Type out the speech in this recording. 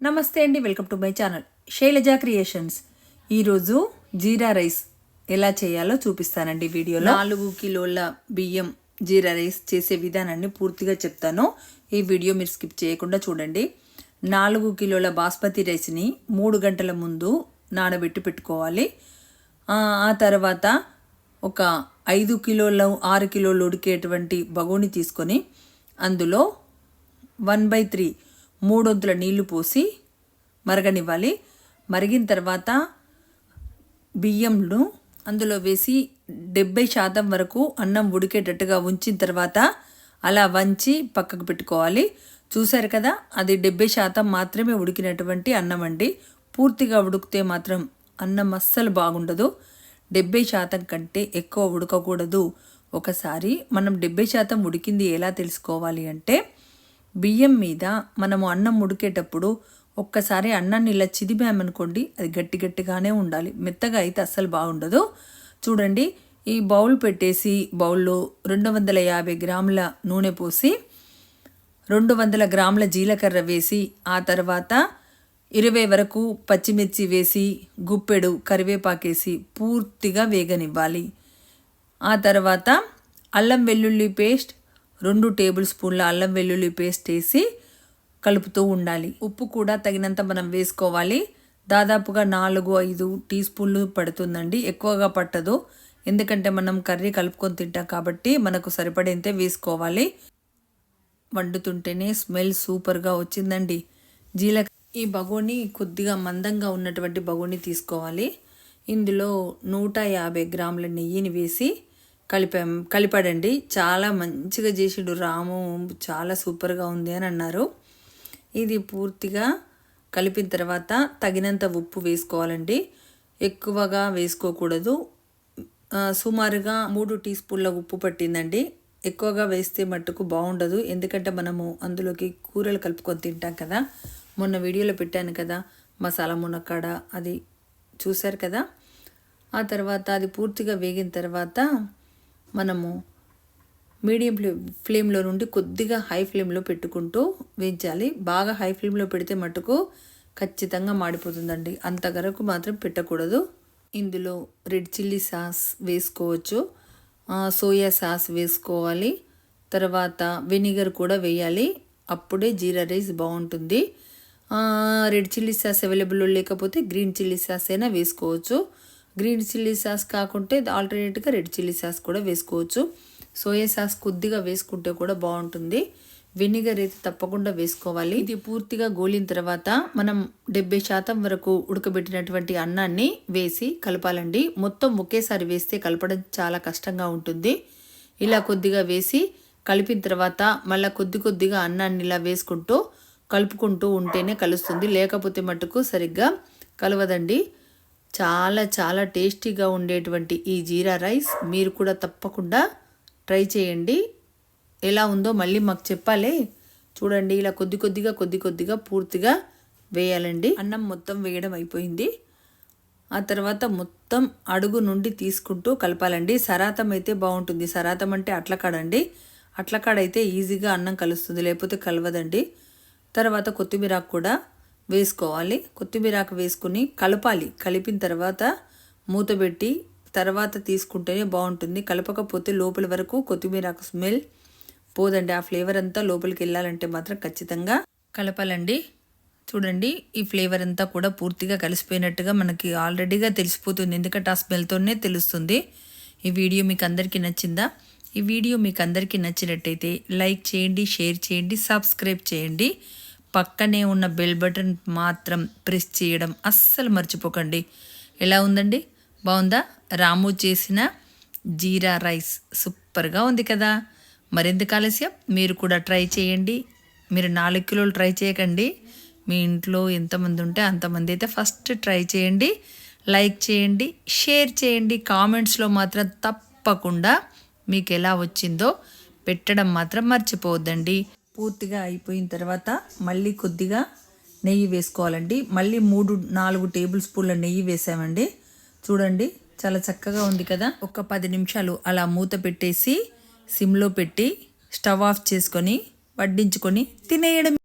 నమస్తే అండి welcome to my channel Shailaja creations. ఈరోజు జీరా రైస్ ఎలా చేయాలో చూపిస్తానండి వీడియోలో. నాలుగు కిలోల బియ్యం జీరా రైస్ చేసే విధానాన్ని పూర్తిగా చెప్తాను. ఈ వీడియో మీరు స్కిప్ చేయకుండా చూడండి. నాలుగు కిలోల బాస్మతి రైస్ని మూడు గంటల ముందు నానబెట్టి పెట్టుకోవాలి. ఆ ఆ తర్వాత ఒక ఐదు కిలోల ఆరు కిలోలు ఉడికేటువంటి బగోని తీసుకొని అందులో వన్ బై త్రీ మూడొంతుల నీళ్ళు పోసి మరగనివ్వాలి. మరిగిన తర్వాత బియ్యంను అందులో వేసి డెబ్బై శాతం వరకు అన్నం ఉడికేటట్టుగా ఉంచిన తర్వాత అలా వంచి పక్కకు పెట్టుకోవాలి. చూశారు కదా అది డెబ్బై శాతం మాత్రమే ఉడికినటువంటి అన్నం అండి. పూర్తిగా ఉడికితే మాత్రం అన్నం అస్సలు బాగుండదు. డెబ్బై శాతం కంటే ఎక్కువ ఉడకకూడదు. ఒకసారి మనం డెబ్బై శాతం ఉడికింది ఎలా తెలుసుకోవాలి అంటే బియ్యం మీద మనము అన్నం ఉడికేటప్పుడు ఒక్కసారి అన్నాన్ని ఇలా చిదిపామనుకోండి అది గట్టి గట్టిగానే ఉండాలి. మెత్తగా అయితే అస్సలు బాగుండదు. చూడండి ఈ బౌల్ పెట్టేసి బౌల్లో రెండు వందల యాభై గ్రాముల నూనె పోసి రెండు వందల గ్రాముల జీలకర్ర వేసి ఆ తర్వాత ఇరవై వరకు పచ్చిమిర్చి వేసి గుప్పెడు కరివేపాకేసి పూర్తిగా వేగనివ్వాలి. ఆ తర్వాత అల్లం వెల్లుల్లి పేస్ట్ రెండు టేబుల్ స్పూన్ల అల్లం వెల్లుల్లి పేస్ట్ వేసి కలుపుతూ ఉండాలి. ఉప్పు కూడా తగినంత మనం వేసుకోవాలి. దాదాపుగా నాలుగు ఐదు టీ స్పూన్లు పడుతుందండి. ఎక్కువగా పట్టదు. ఎందుకంటే మనం కర్రీ కలుపుకొని తింటాం కాబట్టి మనకు సరిపడేంతే వేసుకోవాలి. వండుతుంటేనే స్మెల్ సూపర్గా వచ్చిందండి. జీలక ఈ బగోని కొద్దిగా మందంగా ఉన్నటువంటి బగోని తీసుకోవాలి. ఇందులో నూట యాభై గ్రాముల నెయ్యిని వేసి కలిపాం కలిపాడండి. చాలా మంచిగా చేసిండు రాము. చాలా సూపర్గా ఉంది అని అన్నారు. ఇది పూర్తిగా కలిపిన తర్వాత తగినంత ఉప్పు వేసుకోవాలండి. ఎక్కువగా వేసుకోకూడదు. సుమారుగా మూడు టీ స్పూన్ల ఉప్పు పట్టిందండి. ఎక్కువగా వేస్తే మట్టుకు బాగుండదు. ఎందుకంటే మనము అందులోకి కూరలు కలుపుకొని తింటాం కదా. మొన్న వీడియోలో పెట్టాను కదా. మసాలా మునక్కాడ అది చూశారు కదా. ఆ తర్వాత అది పూర్తిగా వేగిన తర్వాత మనము మీడియం ఫ్లేమ్ ఫ్లేమ్లో నుండి కొద్దిగా హై ఫ్లేమ్లో పెట్టుకుంటూ వేయించాలి. బాగా హై ఫ్లేమ్లో పెడితే మటుకు ఖచ్చితంగా మాడిపోతుందండి. అంతవరకు మాత్రం పెట్టకూడదు. ఇందులో రెడ్ చిల్లీ సాస్ వేసుకోవచ్చు. సోయా సాస్ వేసుకోవాలి. తర్వాత వెనిగర్ కూడా వేయాలి. అప్పుడే జీరా రైస్ బాగుంటుంది. రెడ్ చిల్లీ సాస్ అవైలబుల్ లేకపోతే గ్రీన్ చిల్లీ సాస్ అయినా వేసుకోవచ్చు. గ్రీన్ చిల్లీ సాస్ కాకుంటే ఆల్టర్నేట్గా రెడ్ చిల్లీ సాస్ కూడా వేసుకోవచ్చు. సోయా సాస్ కొద్దిగా వేసుకుంటే కూడా బాగుంటుంది. వెనిగర్ అయితే తప్పకుండా వేసుకోవాలి. ఇది పూర్తిగా గోలిన తర్వాత మనం డెబ్బై శాతం వరకు ఉడకబెట్టినటువంటి అన్నాన్ని వేసి కలపాలండి. మొత్తం ఒకేసారి వేస్తే కలపడం చాలా కష్టంగా ఉంటుంది. ఇలా కొద్దిగా వేసి కలిపిన తర్వాత మళ్ళీ కొద్ది కొద్దిగా అన్నాన్ని ఇలా వేసుకుంటూ కలుపుకుంటూ ఉంటేనే కలుస్తుంది. లేకపోతే మటుకు సరిగ్గా కలవదండి. చాలా చాలా టేస్టీగా ఉండేటువంటి ఈ జీరా రైస్. మీరు కూడా తప్పకుండా ట్రై చేయండి. ఎలా ఉందో మళ్ళీ మాకు చెప్పాలి. చూడండి ఇలా కొద్ది కొద్దిగా కొద్ది కొద్దిగా పూర్తిగా వేయాలండి. అన్నం మొత్తం వేయడం అయిపోయింది. ఆ తర్వాత మొత్తం అడుగు నుండి తీసుకుంటూ కలపాలండి. సరాతం అయితే బాగుంటుంది. సరాతం అంటే అట్లకాడండి అట్లకాడైతే ఈజీగా అన్నం కలుస్తుంది లేకపోతే కలవదండి. తర్వాత కొత్తిమీరాకు కూడా వేసుకోవాలి. కొత్తిమీరాకు వేసుకుని కలపాలి. కలిపిన తర్వాత మూత పెట్టి తర్వాత తీసుకుంటేనే బాగుంటుంది. కలపకపోతే లోపల వరకు కొత్తిమీరాకు స్మెల్ పోదండి. ఆ ఫ్లేవర్ అంతా లోపలికి వెళ్ళాలంటే మాత్రం ఖచ్చితంగా కలపాలండి. చూడండి ఈ ఫ్లేవర్ అంతా కూడా పూర్తిగా కలిసిపోయినట్టుగా మనకి ఆల్రెడీగా తెలిసిపోతుంది. ఎందుకంటే ఆ స్మెల్తోనే తెలుస్తుంది. ఈ వీడియో మీకు అందరికీ నచ్చిందా? ఈ వీడియో మీకు అందరికీ నచ్చినట్టయితే లైక్ చేయండి షేర్ చేయండి సబ్స్క్రైబ్ చేయండి. పక్కనే ఉన్న బెల్ బటన్ మాత్రం ప్రెస్ చేయడం అస్సలు మర్చిపోకండి. ఎలా ఉందండి? బాగుందా? రాము చేసిన జీరా రైస్ సూపర్గా ఉంది కదా. మరెందుకు ఆలస్యం? మీరు కూడా ట్రై చేయండి. మీరు నాలుగు కిలోలు ట్రై చేయకండి. మీ ఇంట్లో ఎంతమంది ఉంటే అంతమంది అయితే ఫస్ట్ ట్రై చేయండి. లైక్ చేయండి. షేర్ చేయండి. కామెంట్స్లో మాత్రం తప్పకుండా మీకు ఎలా వచ్చిందో పెట్టడం మాత్రం మర్చిపోవద్దండి. పూర్తిగా అయిపోయిన తర్వాత మళ్ళీ కొద్దిగా నెయ్యి వేసుకోవాలండి. మళ్ళీ మూడు నాలుగు టేబుల్ స్పూన్ల నెయ్యి వేసామండి. చూడండి చాలా చక్కగా ఉంది కదా. ఒక పది నిమిషాలు అలా మూత పెట్టేసి సిమ్లో పెట్టి స్టవ్ ఆఫ్ చేసుకొని వడ్డించుకొని తినేయడం